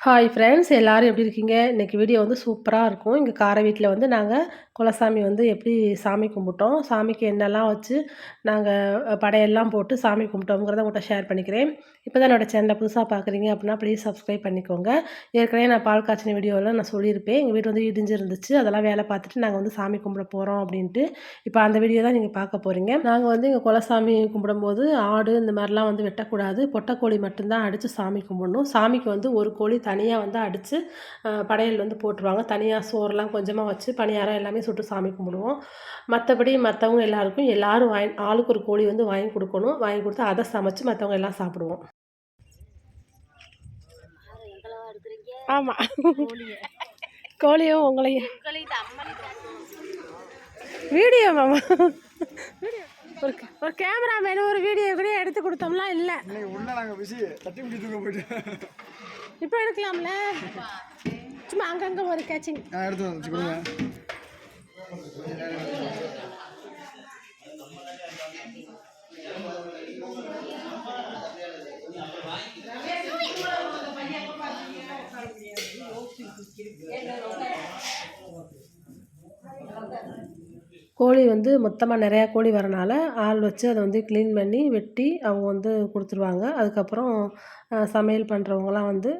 Hi friends எல்லோரும் எப்படி இருக்கீங்க? இன்றைக்கி வீடியோ வந்து சூப்பராக இருக்கும். இங்கே கார வீட்டில் வந்து நாங்கள் குலசாமி வந்து எப்படி சாமி கும்பிட்டோம் சாமிக்கு என்னெல்லாம் வச்சு நாங்கள் படையெல்லாம் போட்டு சாமி கும்பிட்டோங்கிறத உங்கள்கிட்ட ஷேர் பண்ணிக்கிறேன். இப்போ தான் என்னோடய சேனலை புதுசாக பார்க்குறீங்க அப்படின்னா ப்ளீஸ் சப்ஸ்கிரைப் பண்ணிக்கோங்க. ஏற்கனவே நான் பால் காய்ச்சின வீடியோவில் நான் சொல்லியிருப்பேன். எங்கள் வீட்டு வந்து இடிஞ்சு இருந்துச்சு அதெல்லாம் வேலை பார்த்துட்டு நாங்கள் வந்து சாமி கும்பிட போகிறோம் அப்படின்ட்டு இப்போ அந்த வீடியோ தான் நீங்கள் பார்க்க போகிறீங்க. நாங்கள் வந்து எங்கள் குலசாமி கும்பிடும்போது ஆடு இந்த மாதிரிலாம் வந்து வெட்டக்கூடாது. பொட்டைக்கோழி மட்டும்தான் அடித்து சாமி கும்பிடணும். சாமிக்கு வந்து ஒரு கோழி தனியாக வந்து அடித்து படையல் வந்து போட்டுருவாங்க. தனியாக சோறுலாம் கொஞ்சமாக வச்சு பணியாரம் எல்லாமே சுட்டு சாமி கும்பிடுவோம். மற்றபடி மற்றவங்க எல்லாருக்கும் எல்லோரும் வாங்கி ஆளுக்கு ஒரு கோழி வந்து வாங்கி கொடுக்கணும். வாங்கி கொடுத்து அதை சமைச்சு மற்றவங்க எல்லாம் சாப்பிடுவோம். ஆமாம் கோழியும் உங்களையும் வீடியோ மாமா. ஒரு ஒரு கேமராமேன் ஒரு வீடியோ கூட எடுத்து கொடுத்தோம்னா இல்லை. உள்ள நாங்கள் பிஸி தட்டி முடிச்சுட்டு போயிட்டு. இப்போ எடுக்கலாம்ல? சும்மா அங்கங்கே ஒரு கேச்சிங் நான் எடுத்து கோழி வந்து மொத்தமாக நிறையா கோழி வரனால ஆள் வச்சு அதை வந்து க்ளீன் பண்ணி வெட்டி அவங்க வந்து கொடுத்துருவாங்க. அதுக்கப்புறம் சமையல் பண்ணுறவங்கலாம் வந்து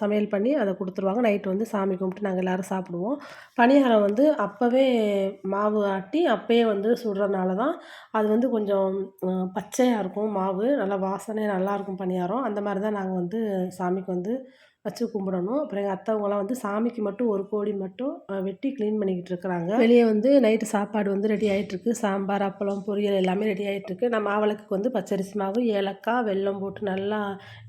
சமையல் பண்ணி அதை கொடுத்துருவாங்க. நைட்டு வந்து சாமி கும்பிட்டு நாங்கள் எல்லோரும் சாப்பிடுவோம். பணியாரம் வந்து அப்போவே மாவு ஆட்டி அப்போயே வந்து சுடுறதுனால தான் அது வந்து கொஞ்சம் பச்சையாக இருக்கும் மாவு. நல்லா வாசனையாக நல்லாயிருக்கும் பணியாரம். அந்த மாதிரி தான் நாங்கள் வந்து சாமிக்கு வந்து வச்சு கும்பிடணும். அப்புறம் எங்கள் அத்தவங்களாம் வந்து சாமிக்கு மட்டும் ஒரு கோழி மட்டும் வெட்டி க்ளீன் பண்ணிக்கிட்டு இருக்கிறாங்க. வெளியே வந்து நைட்டு சாப்பாடு வந்து ரெடி ஆகிட்டுருக்கு சாம்பார் அப்பளம் பொரியல் எல்லாமே ரெடி ஆகிட்டுருக்கு நான் மாவிளக்குக்கு வந்து பச்சரிசி மாவு ஏலக்காய் வெல்லம் போட்டு நல்லா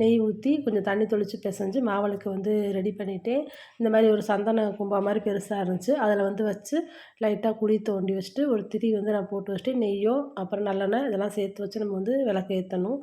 நெய் ஊற்றி கொஞ்சம் தண்ணி தெளித்து பிசைஞ்சு மாவளுக்கு வந்து ரெடி பண்ணிவிட்டேன் இந்த மாதிரி ஒரு சந்தன கும்பா மாதிரி பெருசாக இருந்துச்சு. அதில் வந்து வச்சு லைட்டாக குழி தோண்டி வச்சுட்டு ஒரு திரி வந்து நான் போட்டு வச்சுட்டு நெய்யோ அப்புறம் நல்லெண்ணெய் இதெல்லாம் சேர்த்து வச்சு நம்ம வந்து விளக்கு ஏற்றணும்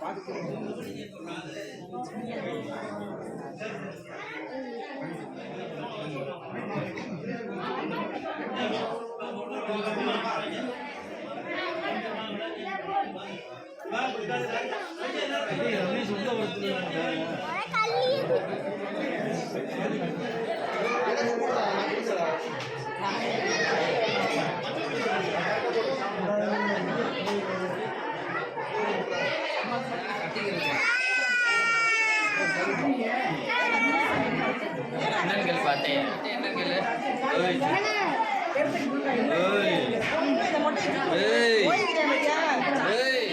பார்த்து என்னன்னு பார்த்தேன்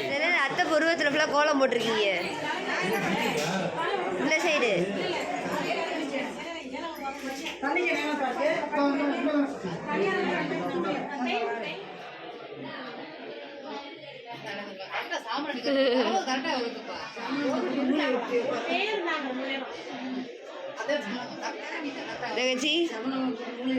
என்னன்னு அத்தை பருவத்தில் ஃபுல்லாக கோலம் போட்டிருக்கீங்க? இந்த சைடு தங்கச்சி வேணும்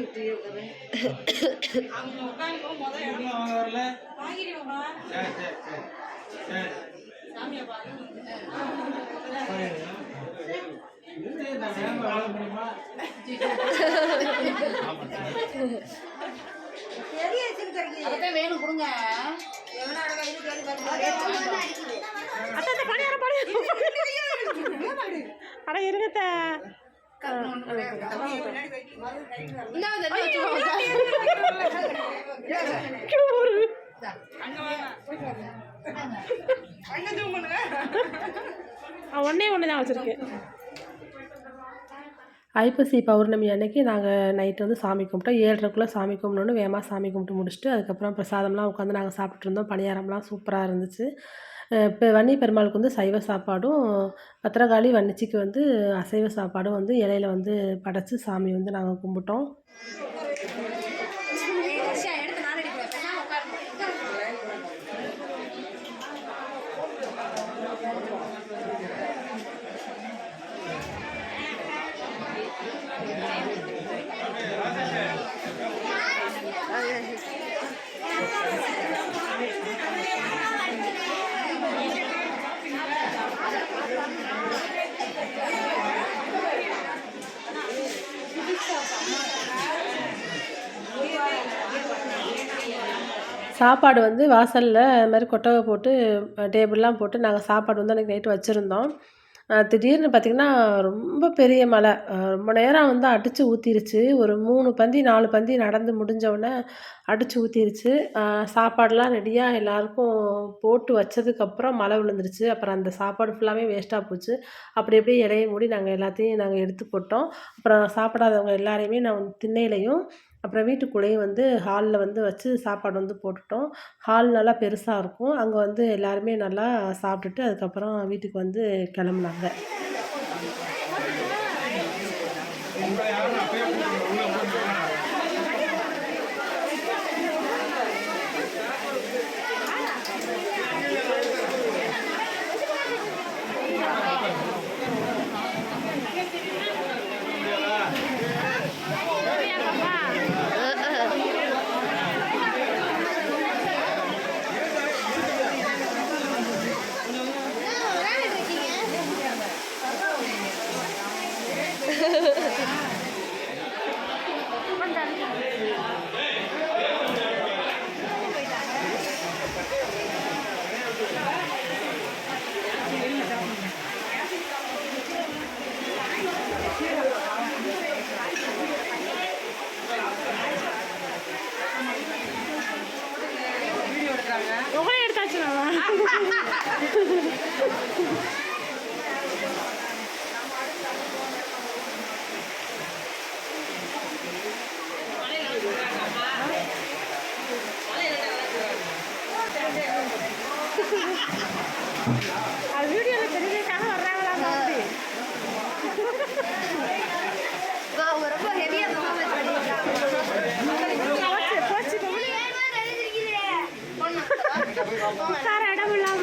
அட ஒன்று தான் வச்சுருக்கேன் ஐப்பசி பௌர்ணமி அன்னைக்கு நாங்கள் நைட்டு வந்து சாமி கும்பிட்டோம் ஏழரைக்குள்ளே சாமி கும்பிடணுன்னு வேகமாக சாமி கும்பிட்டு முடிச்சுட்டு அதுக்கப்புறம் பிரசாதம்லாம் உட்காந்து நாங்கள் சாப்பிட்ருந்தோம் பணியாரம்லாம் சூப்பராக இருந்துச்சு இப்போ வன்னி பெருமாளுக்கு வந்து சைவ சாப்பாடும் பத்திரகாளி வன்னிச்சிக்கு வந்து அசைவ சாப்பாடும் வந்து இலையில வந்து படைச்சி சாமி வந்து நாங்கள் கும்பிட்டோம். சாப்பாடு வந்து வாசலில் இது மாதிரி கொட்டகை போட்டு டேபிள்லாம் போட்டு நாங்கள் சாப்பாடு வந்து அன்றைக்கி நைட்டு வச்சுருந்தோம். திடீர்னு பார்த்திங்கன்னா ரொம்ப பெரிய மழை. ரொம்ப நேரம் வந்து அடித்து ஊற்றிருச்சு ஒரு மூணு பந்தி நாலு பந்தி நடந்து முடிஞ்சவுடனே அடித்து ஊற்றிருச்சு சாப்பாடெலாம் ரெடியாக எல்லாருக்கும் போட்டு வச்சதுக்கப்புறம் மழை விழுந்துருச்சு. அப்புறம் அந்த சாப்பாடு ஃபுல்லாகவே வேஸ்ட்டாக போச்சு. அப்படி அப்படியே இலையை மூடி நாங்கள் எல்லாத்தையும் நாங்கள் எடுத்து போட்டோம். அப்புறம் சாப்பிடாதவங்க எல்லாரையுமே நான் திண்ணையிலையும் அப்புறம் வீட்டுக்குள்ளேயும் வந்து ஹாலில் வந்து வச்சு சாப்பாடு வந்து போட்டுட்டோம். ஹால் நல்லா பெருசாக இருக்கும். அங்கே வந்து எல்லாருமே நல்லா சாப்பிட்டுட்டு அதுக்கப்புறம் வீட்டுக்கு வந்து கிளம்புனாங்க. அவங்க ரொம்ப ஹெவியாக பர்ஃபார்மன்ஸ் பண்ணியிருக்காங்க இடம் இல்லாம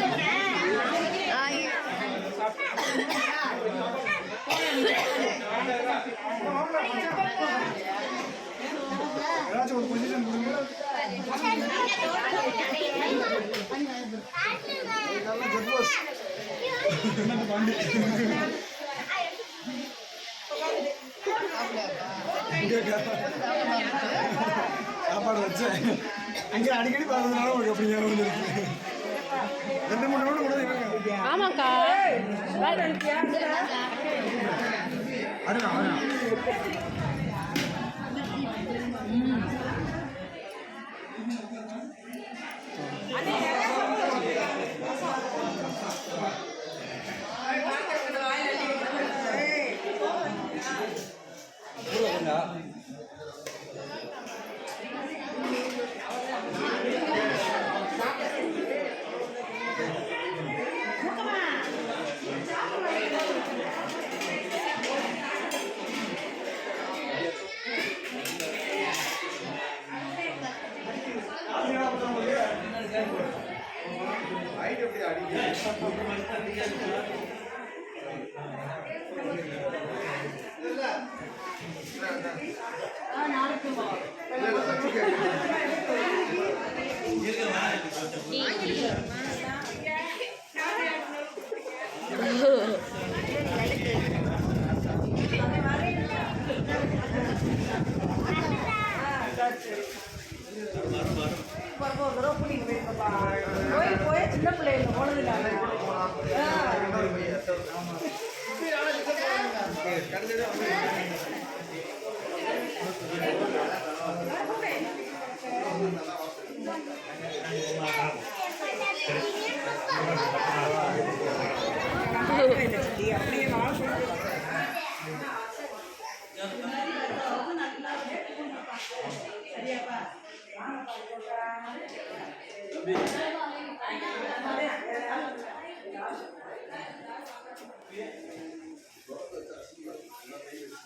சாப்பாடு வச்சேன் அங்கே அடிக்கடி பார்த்ததுனால உங்களுக்கு அப்படி ஞாபகம் வந்துருக்கு ரெண்டு மூணு ரவுண்டு கூட இருங்க ஆமாக்கா ஐடியா அடுங்க ஆ அப்படியே நான் சொல்றேன்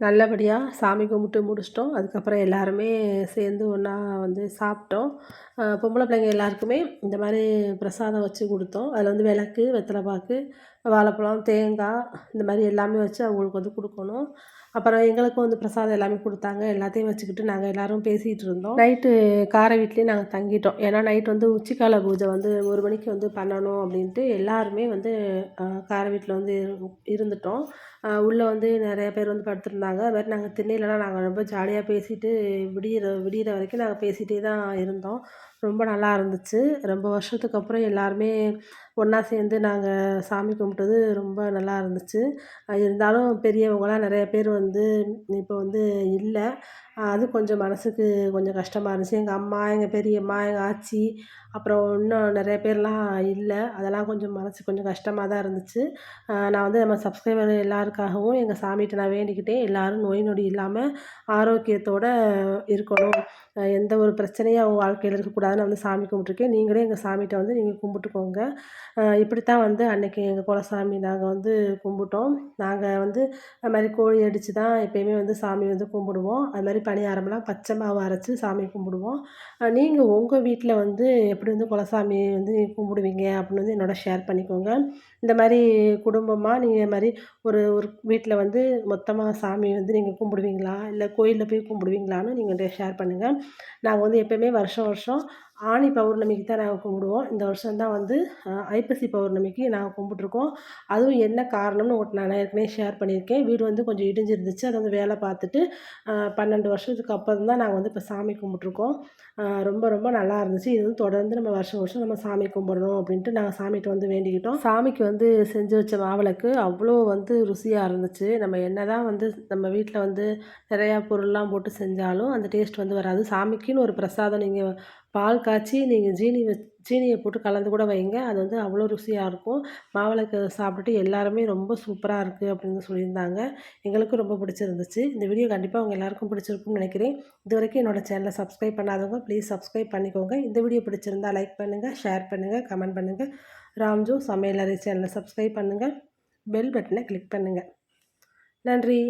நல்லபடியாக சாமி கும்பிட்டு முடிச்சிட்டோம். அதுக்கப்புறம் எல்லாருமே சேர்ந்து ஒன்றா வந்து சாப்பிட்டோம். பொம்பளை பிள்ளைங்க எல்லாருக்குமே இந்த மாதிரி பிரசாதம் வச்சு கொடுத்தோம். அதில் வந்து விளக்கு வெத்தலை பாக்கு வாழைப்பழம் தேங்காய் இந்த மாதிரி எல்லாமே வச்சு அவங்களுக்கு வந்து கொடுக்கணும். அப்புறம் எங்களுக்கும் வந்து பிரசாதம் எல்லாமே கொடுத்தாங்க. எல்லாத்தையும் வச்சுக்கிட்டு நாங்கள் எல்லோரும் பேசிகிட்டு இருந்தோம். நைட்டு கார வீட்லேயே நாங்கள் தங்கிட்டோம். ஏன்னா நைட் வந்து உச்சிக்கால பூஜை வந்து ஒரு மணிக்கு வந்து பண்ணணும் அப்படின்ட்டு எல்லாருமே வந்து கார வீட்டில் வந்து இரு- இருந்துட்டோம். உள்ளே வந்து நிறைய பேர் வந்து படுத்திருந்தாங்க. அது மாதிரி நாங்கள் திண்ணையிலலாம் நாங்கள் ரொம்ப ஜாலியாக பேசிட்டு விடியிற விடியிற வரைக்கும் நாங்கள் பேசிகிட்டே தான் இருந்தோம். ரொம்ப நல்லா இருந்துச்சு. ரொம்ப வருஷத்துக்கு அப்புறம் எல்லாருமே ஒன்றா சேர்ந்து நாங்கள் சாமி கும்பிட்டது ரொம்ப நல்லா இருந்துச்சு. இருந்தாலும் பெரியவங்களாம் நிறைய பேர் வந்து இப்போ வந்து இல்லை. அது கொஞ்சம் மனதுக்கு கொஞ்சம் கஷ்டமாக இருந்துச்சு. எங்கள் அம்மா எங்கள் பெரியம்மா எங்கள் ஆச்சி அப்புறம் இன்னும் நிறைய பேர்லாம் இல்லை. அதெல்லாம் கொஞ்சம் மனசு கொஞ்சம் கஷ்டமாக தான் இருந்துச்சு. நான் வந்து நம்ம சப்ஸ்கிரைபர் எல்லாருக்காகவும் எங்கள் சாமிகிட்ட நான் வேண்டிக்கிட்டேன். எல்லோரும் நோய் நொடி இல்லாமல் ஆரோக்கியத்தோடு இருக்கணும். எந்த ஒரு பிரச்சனையும் அவங்க வாழ்க்கையில் இருக்கக்கூடாதுன்னு வந்து சாமி கும்பிட்ருக்கேன் நீங்களே எங்கள் சாமிகிட்ட வந்து நீங்கள் கும்பிட்டுக்கோங்க. இப்படித்தான் வந்து அன்றைக்கி எங்கள் குலசாமி நாங்கள் வந்து கும்பிட்டோம். நாங்கள் வந்து அது மாதிரி கோழி அடித்து தான் எப்பயுமே வந்து சாமி வந்து கும்பிடுவோம். அது மாதிரி பணியாரம்லாம் பச்சை மாவு அரைச்சி சாமி கும்பிடுவோம். நீங்கள் உங்கள் வீட்டில் வந்து எப்படி வந்து குலசாமி வந்து நீங்கள் கும்பிடுவீங்க அப்படின்னு வந்து என்னோட ஷேர் பண்ணிக்கோங்க. இந்த மாதிரி குடும்பமாக நீங்கள் இது மாதிரி ஒரு ஒரு வீட்டில் வந்து மொத்தமாக சாமி வந்து நீங்கள் கும்பிடுவீங்களா? இல்லை கோயிலில் போய் கும்பிடுவீங்களான்னு நீங்கள் ஷேர் பண்ணுங்கள் நாங்கள் வந்து எப்பயுமே வருஷம் வருஷம் ஆணி பௌர்ணமிக்கு தான் நாங்கள் கும்பிடுவோம். இந்த வருஷம் தான் வந்து ஐப்பசி பௌர்ணமிக்கு நாங்கள் கும்பிட்ருக்கோம் அதுவும் என்ன காரணம்னு உங்களுக்கு நான் ஏற்கனவே ஷேர் பண்ணியிருக்கேன். வீடு வந்து கொஞ்சம் இடிஞ்சிருந்துச்சு. அதை வந்து வேலை பார்த்துட்டு பன்னெண்டு வருஷத்துக்கு அப்புறம் தான் நாங்கள் வந்து இப்போ சாமி கும்பிட்ருக்கோம் ரொம்ப ரொம்ப நல்லா இருந்துச்சு. இது வந்து தொடர்ந்து நம்ம வருஷம் வருஷம் நம்ம சாமி கும்பிடணும் அப்படின்ட்டு நாங்கள் சாமிகிட்ட வந்து வேண்டிக்கிட்டோம். சாமிக்கு வந்து செஞ்சு வச்ச மாவிளக்கு அவ்வளோ வந்து ருசியாக இருந்துச்சு. நம்ம என்ன தான் வந்து நம்ம வீட்டில் வந்து நிறையா பொருள்லாம் போட்டு செஞ்சாலும் அந்த டேஸ்ட் வந்து வராது. சாமிக்குன்னு ஒரு பிரசாதம் நீங்கள் பால் காய்ச்சி நீங்கள் ஜீனி வச் சீனியை போட்டு கலந்து கூட வைங்க. அது வந்து அவ்வளோ ருசியாக இருக்கும். மாவிளக்கு சாப்பிட்டுட்டு எல்லாருமே ரொம்ப சூப்பராக இருக்குது அப்படின்னு சொல்லியிருந்தாங்க. எங்களுக்கும் ரொம்ப பிடிச்சிருந்துச்சு. இந்த வீடியோ கண்டிப்பாக உங்கள் எல்லாருக்கும் பிடிச்சிருக்கும்னு நினைக்கிறேன். இது வரைக்கும் என்னோடய சேனலை சப்ஸ்கிரைப் பண்ணாதவங்க ப்ளீஸ் சப்ஸ்கிரைப் பண்ணிக்கோங்க. இந்த வீடியோ பிடிச்சிருந்தா லைக் பண்ணுங்கள் ஷேர் பண்ணுங்கள் கமெண்ட் பண்ணுங்கள் ராம்ஜோ சமையலறை சேனலை சப்ஸ்கிரைப் பண்ணுங்கள் பெல் பட்டனை கிளிக் பண்ணுங்கள் நன்றி.